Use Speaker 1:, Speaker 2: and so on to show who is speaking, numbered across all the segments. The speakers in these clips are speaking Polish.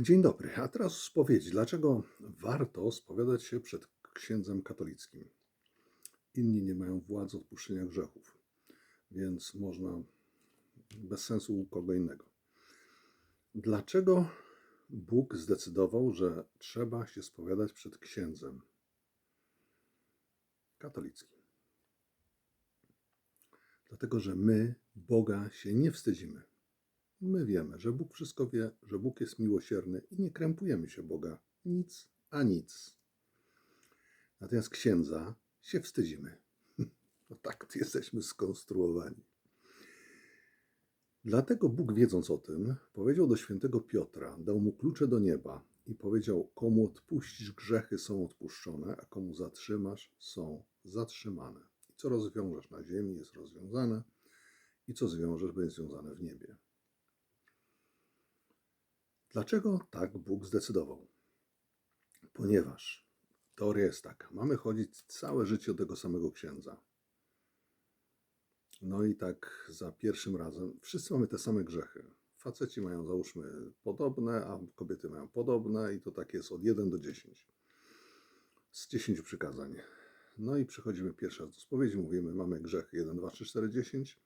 Speaker 1: Dzień dobry. A teraz spowiedź. Dlaczego warto spowiadać się przed księdzem katolickim? Inni nie mają władzy odpuszczenia grzechów, więc można bez sensu u kogo innego. Dlaczego Bóg zdecydował, że trzeba się spowiadać przed księdzem katolickim? Dlatego, że my Boga się nie wstydzimy. My wiemy, że Bóg wszystko wie, że Bóg jest miłosierny i nie krępujemy się Boga. Nic a nic. Natomiast księdza się wstydzimy. No tak jesteśmy skonstruowani. Dlatego Bóg, wiedząc o tym, powiedział do świętego Piotra, dał mu klucze do nieba i powiedział: Komu odpuścisz grzechy, są odpuszczone, a komu zatrzymasz, są zatrzymane. I co rozwiążesz na ziemi, jest rozwiązane, i co zwiążesz, będzie związane w niebie. Dlaczego tak Bóg zdecydował? Ponieważ teoria jest taka: mamy chodzić całe życie do tego samego księdza. No i tak za pierwszym razem wszyscy mamy te same grzechy. Faceci mają załóżmy podobne, a kobiety mają podobne, i to tak jest od 1 do 10. Z 10 przykazań. No i przychodzimy pierwszy raz do spowiedzi, mówimy, mamy grzechy 1, 2, 3, 4, 10.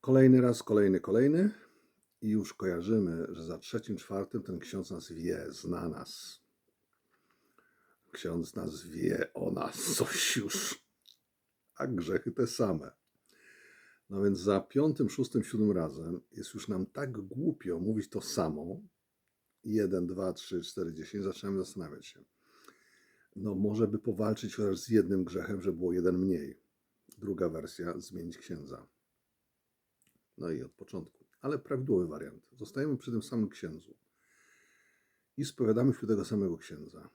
Speaker 1: Kolejny raz, kolejny, kolejny i już kojarzymy, że za trzecim, czwartym ten ksiądz nas wie, zna nas. Ksiądz nas wie o nas coś już, a grzechy te same. No więc za piątym, szóstym, siódmym razem jest już nam tak głupio mówić to samo. Jeden, dwa, trzy, cztery, dziesięć. Zaczynamy zastanawiać się. No może by powalczyć chociaż z jednym grzechem, że było jeden mniej. Druga wersja, zmienić księdza. No i od początku ale prawidłowy wariant. Zostajemy przy tym samym księdzu i spowiadamy się tego samego księdza.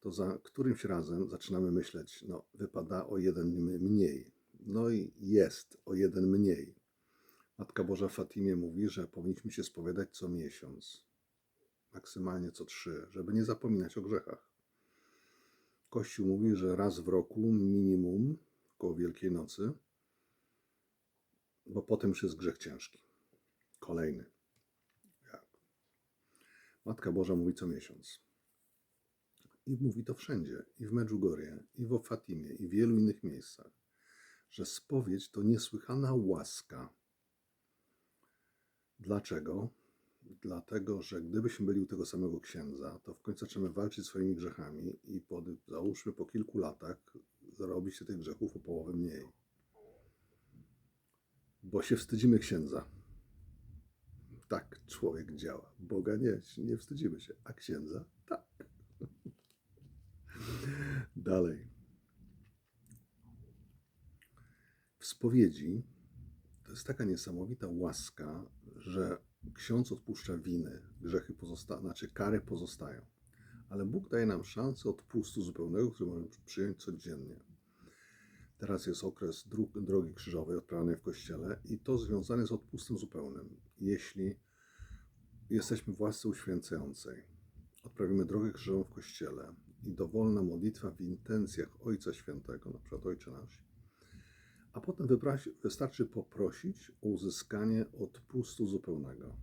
Speaker 1: To za którymś razem zaczynamy myśleć, no wypada o jeden mniej. No i jest o jeden mniej. Matka Boża Fatimie mówi, że powinniśmy się spowiadać co miesiąc, maksymalnie co trzy, żeby nie zapominać o grzechach. Kościół mówi, że raz w roku minimum, koło Wielkiej Nocy, bo potem już jest grzech ciężki. Kolejny. Jak? Matka Boża mówi co miesiąc. I mówi to wszędzie, i w Medjugorje, i w Fatimie, i w wielu innych miejscach, że spowiedź to niesłychana łaska. Dlaczego? Dlatego, że gdybyśmy byli u tego samego księdza, to w końcu zaczynamy walczyć swoimi grzechami i po, załóżmy po kilku latach zarobi się tych grzechów o połowę mniej bo się wstydzimy księdza. Tak człowiek działa. Boga nie, nie wstydzimy się, a księdza tak. Dalej. W spowiedzi to jest taka niesamowita łaska, że ksiądz odpuszcza winy, grzechy pozostają, znaczy kary pozostają. Ale Bóg daje nam szansę odpustu zupełnego, który możemy przyjąć codziennie. Teraz jest okres drogi krzyżowej odprawianej w kościele i to związane z odpustem zupełnym. Jeśli jesteśmy w uświęcającej, odprawimy drogę krzyżową w kościele i dowolna modlitwa w intencjach Ojca Świętego, na przykład Ojcze Nasz, a potem wystarczy poprosić o uzyskanie odpustu zupełnego.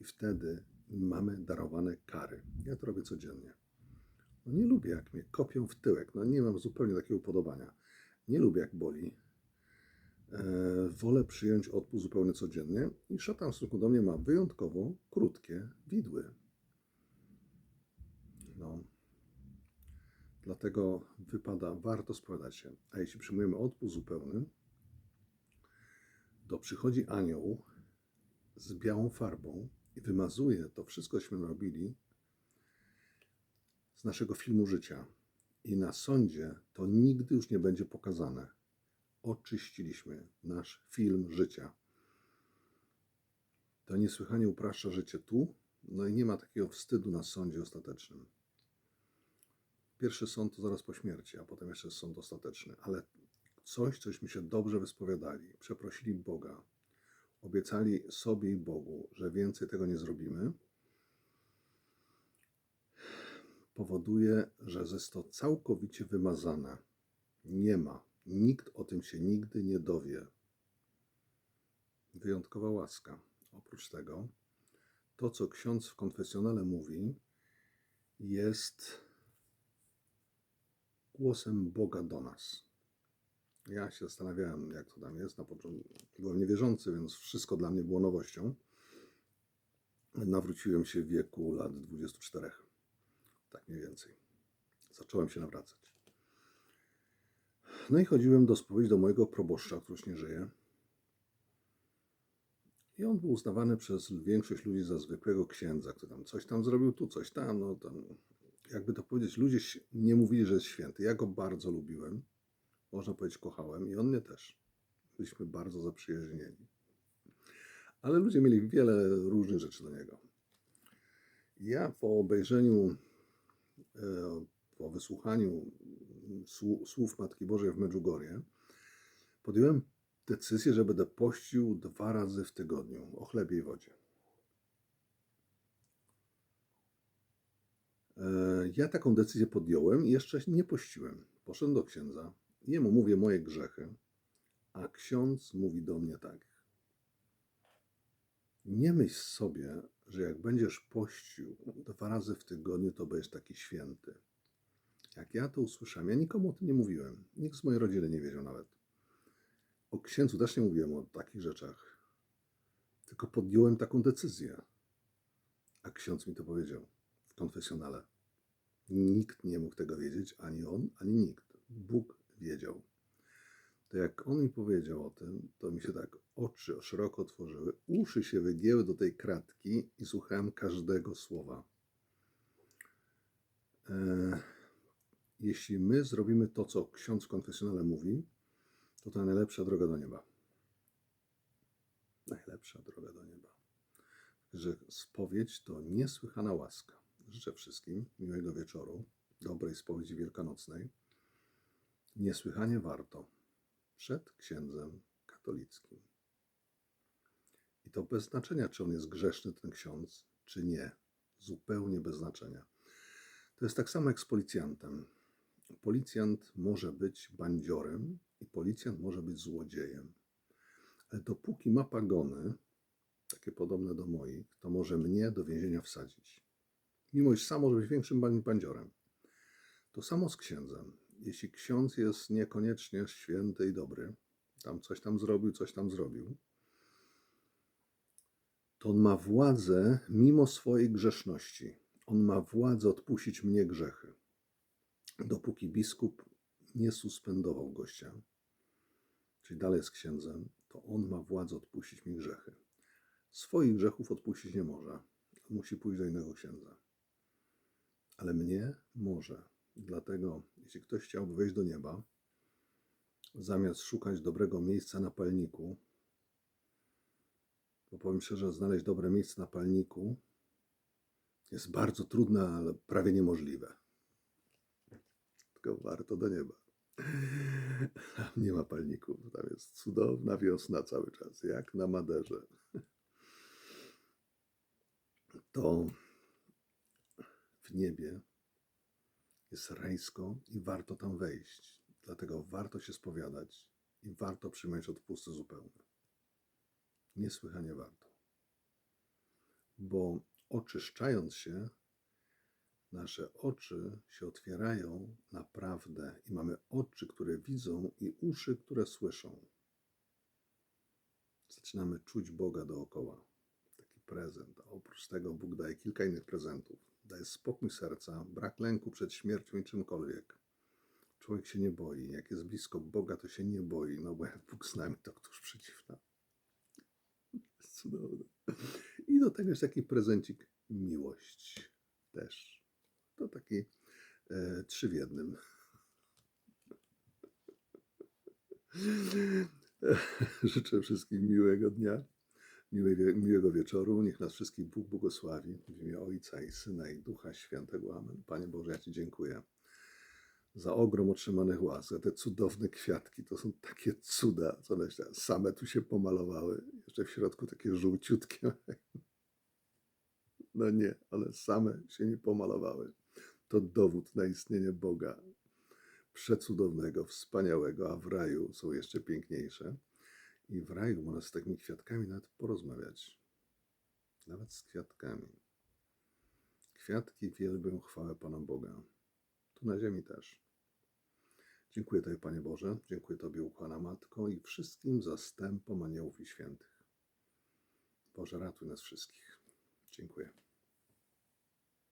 Speaker 1: I wtedy mamy darowane kary. Ja to robię codziennie. No nie lubię, jak mnie kopią w tyłek. No nie mam zupełnie takiego upodobania. Nie lubię, jak boli. E, wolę przyjąć odpust zupełnie codziennie i szatan w stosunku do mnie ma wyjątkowo krótkie widły. No. Dlatego wypada, warto spowiadać się. A jeśli przyjmujemy odpust zupełny, to przychodzi anioł z białą farbą i wymazuje to wszystko, cośmy robili z naszego filmu życia i na sądzie to nigdy już nie będzie pokazane. Oczyściliśmy nasz film życia. To niesłychanie upraszcza życie tu, no i nie ma takiego wstydu na sądzie ostatecznym. Pierwszy sąd to zaraz po śmierci, a potem jeszcze sąd ostateczny, ale coś, cośmy się dobrze wyspowiadali, przeprosili Boga, obiecali sobie i Bogu, że więcej tego nie zrobimy powoduje, że jest to całkowicie wymazane. Nie ma. Nikt o tym się nigdy nie dowie. Wyjątkowa łaska. Oprócz tego, to, co ksiądz w konfesjonale mówi, jest głosem Boga do nas. Ja się zastanawiałem, jak to tam jest. Na początku byłem niewierzący, więc wszystko dla mnie było nowością. Nawróciłem się w wieku lat 24. Tak mniej więcej. Zacząłem się nawracać. No i chodziłem do spowiedzi do mojego proboszcza, który już nie żyje. I on był uznawany przez większość ludzi za zwykłego księdza, który tam coś tam zrobił, tu coś tam, no tam, jakby to powiedzieć, ludzie nie mówili, że jest święty. Ja go bardzo lubiłem, można powiedzieć kochałem i on mnie też. Byliśmy bardzo zaprzyjaźnieni. Ale ludzie mieli wiele różnych rzeczy do niego. Ja po obejrzeniu, po wysłuchaniu słu- słów Matki Bożej w Medjugorje, podjąłem decyzję, że będę pościł dwa razy w tygodniu o chlebie i wodzie. E, Ja taką decyzję podjąłem i jeszcze nie pościłem. Poszedłem do księdza, jemu mówię moje grzechy, a ksiądz mówi do mnie tak. Nie myśl sobie, że jak będziesz pościł dwa razy w tygodniu, to będziesz taki święty. Jak ja to usłyszałem, ja nikomu o tym nie mówiłem. Nikt z mojej rodziny nie wiedział nawet. O księdzu też nie mówiłem o takich rzeczach. Tylko podjąłem taką decyzję. A ksiądz mi to powiedział w konfesjonale. Nikt nie mógł tego wiedzieć, ani on, ani nikt. Bóg wiedział. To jak on mi powiedział o tym, to mi się tak oczy szeroko otworzyły, uszy się wygięły do tej kratki i słuchałem każdego słowa. E, jeśli my zrobimy to, co ksiądz w konfesjonale mówi, to to najlepsza droga do nieba. Najlepsza droga do nieba. Że spowiedź to niesłychana łaska. Życzę wszystkim miłego wieczoru, dobrej spowiedzi wielkanocnej. Niesłychanie warto przed księdzem katolickim. I to bez znaczenia, czy on jest grzeszny, ten ksiądz, czy nie. Zupełnie bez znaczenia. To jest tak samo jak z policjantem. Policjant może być bandziorem i policjant może być złodziejem. Ale dopóki ma pagony, takie podobne do moich, to może mnie do więzienia wsadzić. Mimo iż sam może być większym ban- bandziorem. To samo z księdzem. Jeśli ksiądz jest niekoniecznie święty i dobry, tam coś tam zrobił, coś tam zrobił, to on ma władzę mimo swojej grzeszności. On ma władzę odpuścić mnie grzechy. Dopóki biskup nie suspendował gościa, czyli dalej jest księdzem, to on ma władzę odpuścić mi grzechy. Swoich grzechów odpuścić nie może. Musi pójść do innego księdza. Ale mnie może. Dlatego, jeśli ktoś chciałby wejść do nieba, zamiast szukać dobrego miejsca na palniku, bo powiem szczerze, znaleźć dobre miejsce na palniku jest bardzo trudne, ale prawie niemożliwe. Tylko warto do nieba. Tam nie ma palników. Tam jest cudowna wiosna cały czas, jak na Maderze. To w niebie jest rajsko i warto tam wejść. Dlatego warto się spowiadać i warto przyjąć odpusty zupełne. Niesłychanie warto. Bo oczyszczając się, nasze oczy się otwierają na prawdę i mamy oczy, które widzą i uszy, które słyszą. Zaczynamy czuć Boga dookoła. Taki prezent. A oprócz tego Bóg daje kilka innych prezentów. Daje spokój serca, brak lęku przed śmiercią i czymkolwiek. Człowiek się nie boi. Jak jest blisko Boga, to się nie boi. No bo jak Bóg z nami, to któż przeciw nam? Cudowne. I do tego jest taki prezencik miłość też. To taki e, trzy w jednym. Życzę wszystkim miłego dnia, miłego, wieczoru. Niech nas wszystkich Bóg błogosławi w imię Ojca i Syna i Ducha Świętego. Amen. Panie Boże, ja Ci dziękuję za ogrom otrzymanych łask, za te cudowne kwiatki. To są takie cuda, co one same tu się pomalowały. Jeszcze w środku takie żółciutkie. No nie, one same się nie pomalowały. To dowód na istnienie Boga przecudownego, wspaniałego, a w raju są jeszcze piękniejsze. I w raju można z takimi kwiatkami nawet porozmawiać. nawet z kwiatkami. Kwiatki wielbią chwałę Pana Boga. Tu na ziemi też. Dziękuję Tobie, Panie Boże, dziękuję Tobie, ukochana Matko i wszystkim zastępom aniołów i świętych. Boże, ratuj nas wszystkich. Dziękuję.